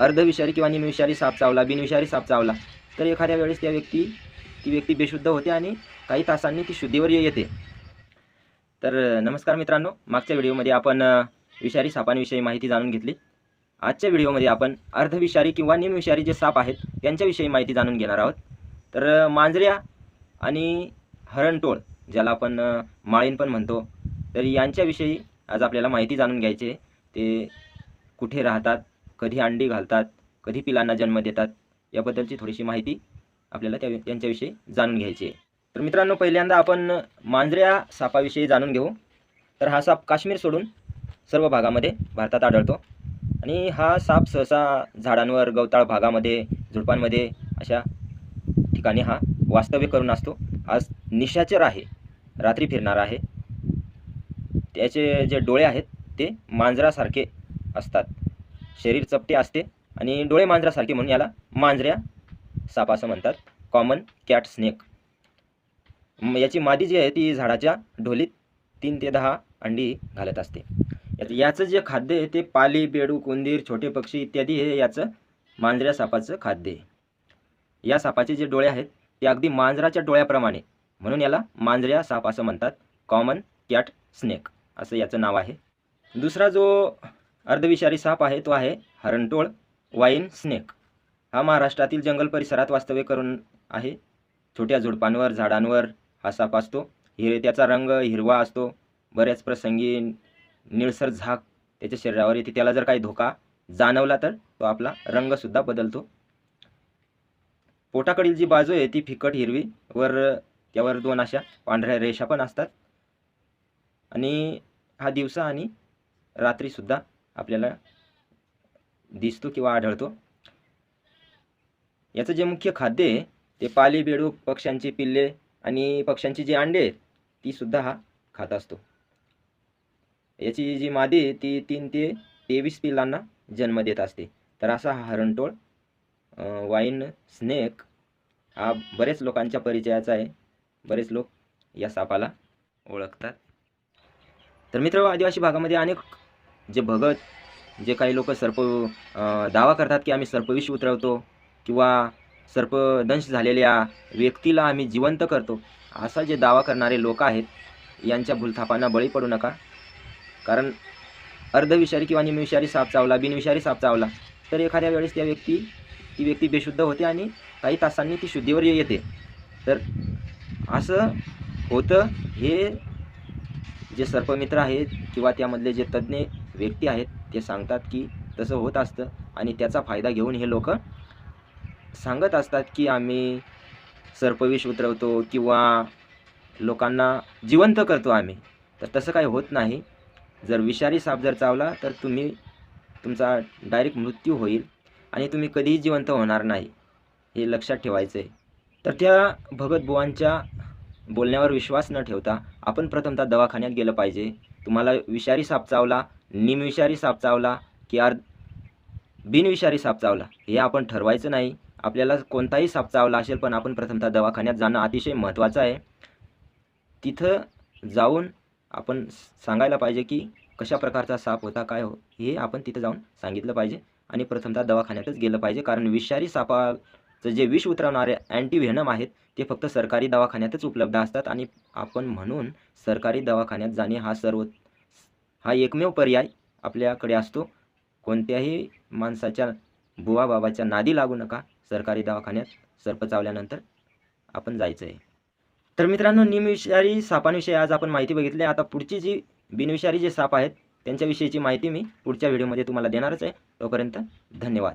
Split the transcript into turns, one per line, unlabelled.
अर्धविषारी किंवा निमविषारी साप चावला बिनविषारी साप चावला. तर एखाद्या वेळेस त्या व्यक्ती ती व्यक्ती बेशुद्ध होते आणि काही तासांनी ती शुद्धीवर येते. तर नमस्कार मित्रांनो मागच्या व्हिडिओमध्ये आपण विषारी सापांविषयी माहिती जाणून घेतली. आजच्या व्हिडिओमध्ये आपण अर्धविषारी किंवा निमविषारी जे साप आहेत त्यांच्याविषयी माहिती जाणून घेणार आहोत. तर मांजऱ्या आणि हरणटोळ ज्याला आपण माळीन माळीण पण म्हणतो तर यांच्याविषयी आज आपल्याला माहिती जाणून घ्यायची आहे. ते कुठे राहतात कधी अंडी घालतात कधी पिलांना जन्म देतात याबद्दलची थोडीशी माहिती आपल्याला त्या त्यांच्याविषयी जाणून घ्यायची आहे. तर मित्रांनो पहिल्यांदा आपण मांजऱ्या सापाविषयी जाणून घेऊ. तर हा साप काश्मीर सोडून सर्व भागामध्ये भारतात आढळतो. आणि हा साप सहसा झाडांवर गवताळ भागामध्ये झुडपांमध्ये अशा ठिकाणी हा वास्तव्य करून असतो. आज निशाचर आहे. रात्री फिरणार आहे. त्याचे जे डोळे आहेत ते मांजरासारखे असतात. शरीर चपटे असते आणि डोळे मांजरासारखे म्हणून याला मांजऱ्या साप असं म्हणतात. कॉमन कॅट स्नेक याची मादी जी आहे ती झाडाच्या ढोलीत तीन ते दहा अंडी घालत असते. याचं जे खाद्य आहे ते पाली बेडू कुंदीर छोटे पक्षी इत्यादी हे याचं मांजऱ्या सापाचं खाद्य आहे. या सापाचे जे डोळे आहेत ते अगदी मांजराच्या डोळ्याप्रमाणे म्हणून याला मांजऱ्या साप असं म्हणतात. कॉमन कॅट स्नेक असं याचं नाव आहे. दुसरा जो अर्धविषारी साप आहे तो आहे हरणटोळ वाईन स्नेक. हा महाराष्ट्रातील जंगल परिसरात वास्तव्य करून आहे. छोट्या झुडपांवर झाडांवर हा साप असतो. हिरे त्याचा रंग हिरवा असतो. बऱ्याच प्रसंगी निळसर झाक त्याच्या शरीरावर येते. त्याला जर काही धोका जाणवला तर तो आपला रंगसुद्धा बदलतो. पोटाकडील जी बाजू आहे ती फिकट हिरवी वर त्यावर दोन अशा पांढऱ्या रेषा पण असतात. आणि हा दिवसा आणि रात्रीसुद्धा आपल्याला दिसतो किंवा आढळतो. याचं जे मुख्य खाद्य आहे ते पाली बेडूक पक्ष्यांची पिल्ले आणि पक्ष्यांची जी अंडे आहेत ती सुद्धा हा खात असतो. याची जी मादी आहे ती तीन ते तेवीस पिल्लांना जन्म देत असते. तर असा हा हरणटोळ वाईन स्नेक हा बरेच लोकांच्या परिचयाचा आहे. बरेच लोक या सापाला ओळखतात. तर मित्र आदिवासी भागामध्ये अनेक जे भगत जे काही लोक सर्प दावा करतात की आम्ही सर्पविष उतरवतो किंवा सर्पदंश झालेल्या व्यक्तीला आम्ही जिवंत करतो असा जे दावा करणारे लोक आहेत यांच्या भूलथापांना बळी पडू नका. कारण अर्धविषारी किंवा निमविषारी साप चावला बिनविषारी साप चावला तर एखाद्या वेळेस त्या व्यक्ती ती व्यक्ती बेशुद्ध होते आणि काही तासांनी ती शुद्धीवर येते. तर असं होतं हे जे सर्पमित्र आहेत किंवा त्यामधले जे तज्ज्ञ व्यक्ती आहेत ते सांगतात की तसं होत असतं आणि त्याचा फायदा घेऊन हे लोक सांगत असतात की आम्ही सर्पविष उतरवतो किंवा लोकांना जिवंत करतो आम्ही. तर तसं काही होत नाही. जर विषारी साप जर चावला तर तुम्ही तुमचा डायरेक्ट मृत्यू होईल आणि तुम्ही कधीही जिवंत होणार नाही हे लक्षात ठेवायचं आहे तर त्या भगतबुवांच्या बोलण्यावर विश्वास न ठेवता आपण प्रथमतः दवाखान्यात गेलं पाहिजे. तुम्हाला विषारी साप चावला निमविषारी साप चावला की आर बिनविषारी साप चावला हे आपण ठरवायचं नाही. आपल्याला कोणताही साप चावला असेल पण आपण प्रथमतः दवाखान्यात जाणं अतिशय महत्त्वाचं आहे. तिथं जाऊन आपण सांगायला पाहिजे की कशा प्रकारचा साप होता काय हो हे आपण तिथं जाऊन सांगितलं पाहिजे आणि प्रथमतः दवाखान्यातच गेलं पाहिजे. कारण विषारी सापाचं जे विष उतरवणारे अँटीव्हेनम आहेत ते फक्त सरकारी दवाखान्यातच उपलब्ध असतात आणि आपण म्हणून सरकारी दवाखान्यात जाणे हा सर्व हा एकमेव पर्याय आपल्याकडे असतो. कोणत्याही माणसाच्या बुवा बाबाच्या नादी लागू नका. सरकारी दवाखान्यात सर्प चावल्यानंतर आपण जायचं आहे तर मित्रांनो निमविषारी सापांविषयी आज आपण माहिती बघितली. आता पुढची जी बिनविषारी जे साप आहेत त्यांच्याविषयीची माहिती मी पुढच्या व्हिडिओमध्ये तुम्हाला देणारच आहे. तोपर्यंत धन्यवाद.